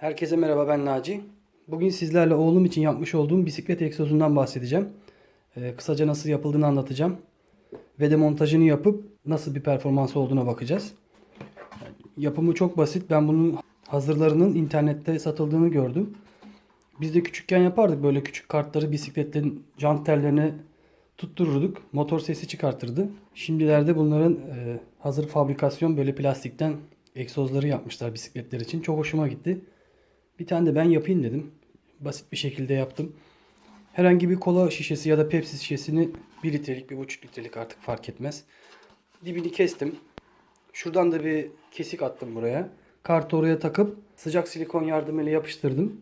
Herkese merhaba ben Naci. Bugün sizlerle oğlum için yapmış olduğum bisiklet egzozundan bahsedeceğim. Ee, kısaca nasıl yapıldığını anlatacağım. Ve de montajını yapıp nasıl bir performansı olduğuna bakacağız. Yapımı çok basit. Ben bunun hazırlarının internette satıldığını gördüm. Biz de küçükken yapardık böyle küçük kartları bisikletlerin jant tellerine tuttururduk. Motor sesi çıkartırdı. Şimdilerde bunların e, hazır fabrikasyon böyle plastikten egzozları yapmışlar bisikletler için. Çok hoşuma gitti. Bir tane de ben yapayım dedim. Basit bir şekilde yaptım. Herhangi bir kola şişesi ya da Pepsi şişesini 1 litrelik, 1,5 litrelik artık fark etmez. Dibini kestim. Şuradan da bir kesik attım buraya. Kartı oraya takıp sıcak silikon yardımıyla yapıştırdım.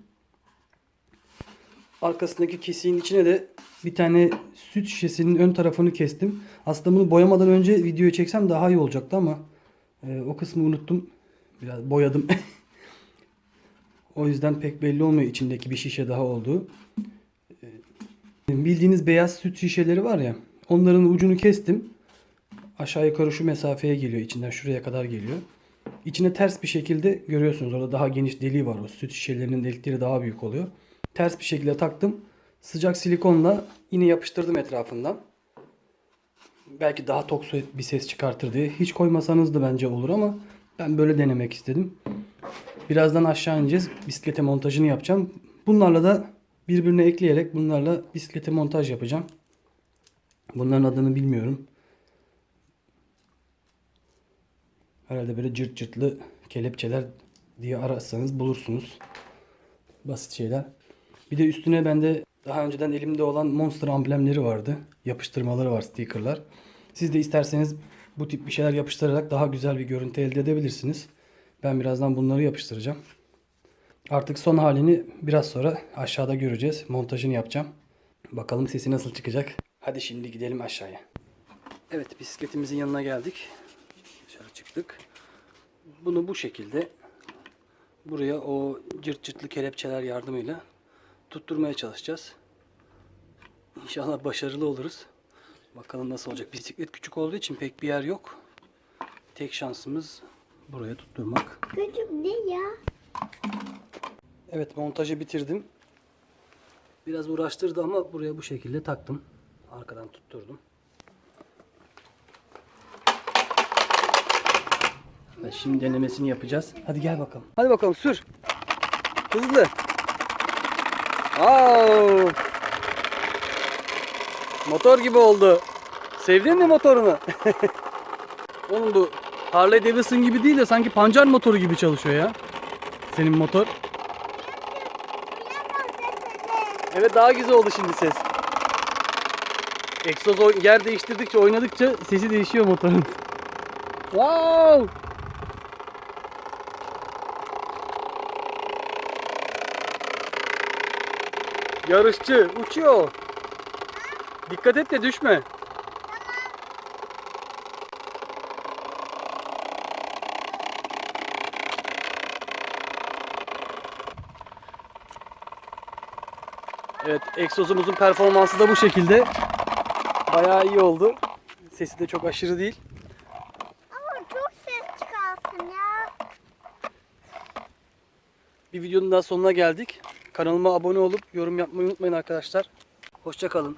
Arkasındaki kesiğin içine de bir tane süt şişesinin ön tarafını kestim. Aslında bunu boyamadan önce videoyu çeksem daha iyi olacaktı ama e, o kısmı unuttum. Biraz boyadım. o yüzden pek belli olmuyor içindeki bir şişe daha olduğu. E, bildiğiniz beyaz süt şişeleri var ya. Onların ucunu kestim. Aşağı yukarı şu mesafeye geliyor. içinden şuraya kadar geliyor. İçine ters bir şekilde görüyorsunuz orada daha geniş deliği var. O süt şişelerinin delikleri daha büyük oluyor. Ters bir şekilde taktım. Sıcak silikonla yine yapıştırdım etrafından. Belki daha tok bir ses çıkartır diye. Hiç koymasanız da bence olur ama ben böyle denemek istedim. Birazdan aşağı ineceğiz. Bisiklete montajını yapacağım. Bunlarla da birbirine ekleyerek bunlarla bisiklete montaj yapacağım. Bunların adını bilmiyorum. Herhalde böyle cırt cırtlı kelepçeler diye ararsanız bulursunuz. Basit şeyler. Bir de üstüne bende daha önceden elimde olan Monster amblemleri vardı. Yapıştırmaları var, stickerlar. Siz de isterseniz bu tip bir şeyler yapıştırarak daha güzel bir görüntü elde edebilirsiniz. Ben birazdan bunları yapıştıracağım. Artık son halini biraz sonra aşağıda göreceğiz. Montajını yapacağım. Bakalım sesi nasıl çıkacak. Hadi şimdi gidelim aşağıya. Evet bisikletimizin yanına geldik. Dışarı çıktık. Bunu bu şekilde buraya o cırt cırtlı kelepçeler yardımıyla tutturmaya çalışacağız. İnşallah başarılı oluruz. Bakalım nasıl olacak. Bisiklet küçük olduğu için pek bir yer yok. Tek şansımız buraya tutturmak. Küçük ne ya? Evet montajı bitirdim. Biraz uğraştırdı ama buraya bu şekilde taktım. Arkadan tutturdum. Evet, şimdi denemesini yapacağız. Hadi gel bakalım. Hadi bakalım sür. Hızlı. Wow. Motor gibi oldu. Sevdin mi motorunu? Oğlum bu Harley Davidson gibi değil de sanki pancar motoru gibi çalışıyor ya. Senin motor. Evet daha güzel oldu şimdi ses. Egzoz yer değiştirdikçe oynadıkça sesi değişiyor motorun. Wow! Yarışçı uçuyor. Dikkat et de düşme. Evet, egzozumuzun performansı da bu şekilde. Bayağı iyi oldu. Sesi de çok aşırı değil. Ama çok ses çıkarsın ya. Bir videonun daha sonuna geldik. Kanalıma abone olup yorum yapmayı unutmayın arkadaşlar. Hoşçakalın.